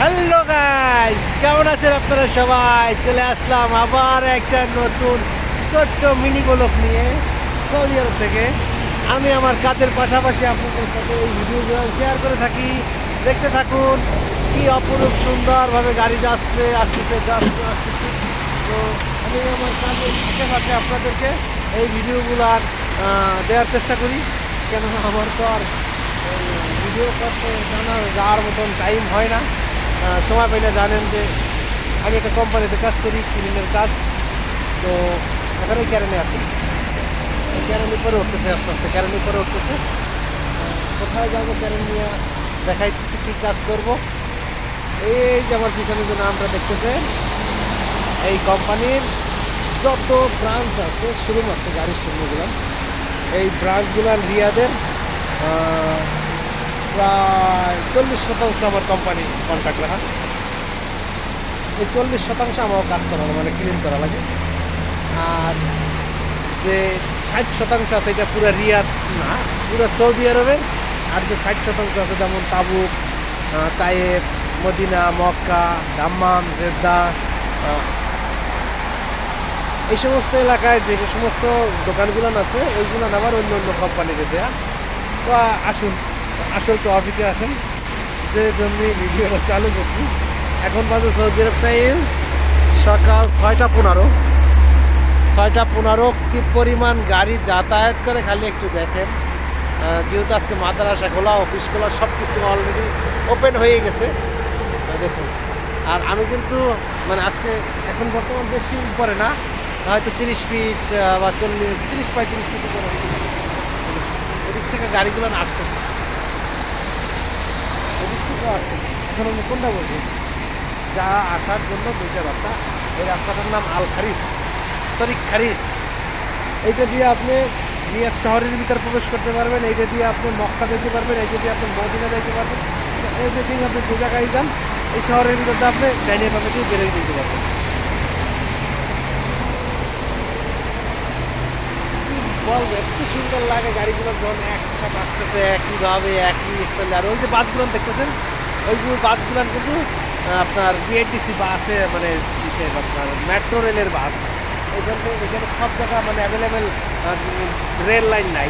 Hello guys, কেমন আছেন আপনারা সবাই? চলে আসলাম আবার একটা নতুন ছোট্ট মিনি ব্লক নিয়ে সৌদি আরব থেকে। আমি আমার কাজের পাশাপাশি আপনাদের সাথে এই ভিডিওগুলো শেয়ার করে থাকি। দেখতে থাকুন কি অপরূপ সুন্দরভাবে গাড়ি যাচ্ছে, আসতেছে যাচ্ছে, আসতেছে। তো আমি আমার কাজের ফাঁকে আপনাদেরকে এই ভিডিওগুলো আর দেওয়ার চেষ্টা করি। কেন আমার তো আর ভিডিও করতে জানার, যাওয়ার মতন টাইম হয় না। সময় পাইলে জানেন যে আমি একটা কোম্পানিতে কাজ করি ক্লিনের কাজ। তো এখানে ক্যারেনে আছি। ক্যারেন উপরে উঠতেছে, আস্তে আস্তে ক্যারেন উপরে উঠতেছে। কোথায় যাব ক্যারেন নিয়ে দেখাইতেছি কী কাজ করব। এই যে আমার পিছনে যে নামটা দেখতেছে, এই কোম্পানির যত ব্রাঞ্চ আছে শোরুম আছে, গাড়ির শোরুমগুলো এই ব্রাঞ্চগুলো রিয়াদের প্রায় চল্লিশ শতাংশ আমার কোম্পানি কন্ট্রাক্ট রাখা। এই চল্লিশ শতাংশ আমার কাজ করা মানে ক্লিন করা লাগে। আর যে ষাট শতাংশ আছে, এটা পুরো রিয়াদ না, পুরো সৌদি আরবের। আর যে ষাট শতাংশ আছে, যেমন Tabuk Tayeb Medina, Mecca, Dammam, Jeddah এই সমস্ত এলাকায় যে সমস্ত দোকানগুলো আছে ওইগুলো আবার অন্য অন্য কোম্পানিকে দেয়া। তো আসুন। আসল টপিকে আসেন। যে জন্য ভিডিওটা চালু করছি। এখন বাজে সৌদি আরব টাইম সকাল ছয়টা পনেরো। ছয়টা পনেরো, কি পরিমাণ গাড়ি যাতায়াত করে খালি একটু দেখেন। যেহেতু আজকে মাদ্রাসা খোলা অফিস খোলা সব কিছু অলরেডি ওপেন হয়ে গেছে। দেখুন, আর আমি কিন্তু মানে আজকে এখন বর্তমান বেশি উপরে না, হয়তো তিরিশ ফিট বা চল্লিশ, তিরিশ পঁয়ত্রিশ ফিট উপরে। থেকে গাড়িগুলো আসতেছে। থেকেও আসতেছে, এখন আমি কোনটা বলছি যা আসার জন্য দুইটা রাস্তা। এই রাস্তাটার নাম আল খারিস, তরিক খারিস। এইটা দিয়ে আপনি রিয়াদ শহরের ভিতর প্রবেশ করতে পারবেন, এইটা দিয়ে আপনি মক্কা যেতে পারবেন, এইটা দিয়ে আপনি মদিনা যাইতে পারবেন। এভরিথিং আপনি যে জায়গায় যান, এই শহরের ভিতর দিয়ে আপনি ডাইনে পাবে দিয়ে বেরোয় যেতে পারবেন। বলব একটু সুন্দর লাগে গাড়িগুলো, যখন একসাথে আসতেছে, একইভাবে একই স্টাইল আর ওই যে বাসগুলো দেখতেছেন ওইগুলো বাসগুলো কিন্তু আপনার বিএনটিসি বাসে মানে কিসের আপনার মেট্রো রেলের বাস। ওইখানে এখানে সব জায়গা মানে অ্যাভেলেবেল রেল লাইন নাই।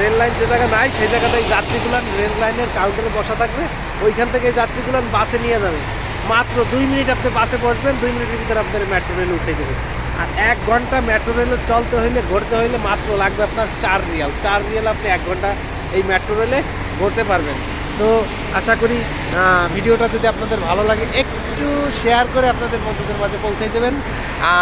রেল লাইন যে জায়গা নাই, সেই জায়গাতে এই যাত্রীগুলো রেল লাইনের কাউন্টারে বসা থাকবে। ওইখান থেকে যাত্রীগুলো বাসে নিয়ে যাবে। মাত্র দুই মিনিট আপনি বাসে বসবেন, দুই মিনিটের ভিতরে আপনার মেট্রো রেল উঠে দেবে আর এক ঘণ্টা মেট্রো রেলে চলতে হইলে, ঘুরতে হইলে মাত্র লাগবে আপনার চার রিয়াল। চার রিয়াল আপনি এক ঘণ্টা এই মেট্রো রেলে ঘুরতে পারবেন। তো আশা করি ভিডিওটা যদি আপনাদের ভালো লাগে, একটু শেয়ার করে আপনাদের বন্ধুদের মাঝে পৌঁছে দেবেন।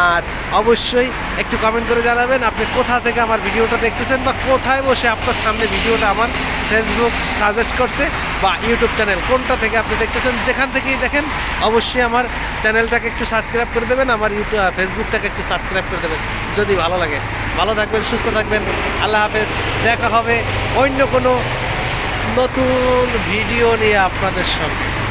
আর অবশ্যই একটু কমেন্ট করে জানাবেন, আপনি কোথা থেকে আমার ভিডিওটা দেখতেছেন বা কোথায় বসে আপনার সামনে ভিডিওটা আমার ফেসবুক সাজেস্ট করছে বা ইউটিউব চ্যানেল কোনটা থেকে আপনি দেখতেছেন, যেখান থেকেই দেখেন, অবশ্যই আমার চ্যানেলটাকে একটু সাবস্ক্রাইব করে দেবেন, আমার ইউটিউব ফেসবুকটাকে একটু সাবস্ক্রাইব করে দেবেন, যদি ভালো লাগে। ভালো থাকবেন, সুস্থ থাকবেন, আল্লাহ হাফেজ, দেখা হবে অন্য কোনো নতুন ভিডিও নিয়ে আপনাদের সঙ্গে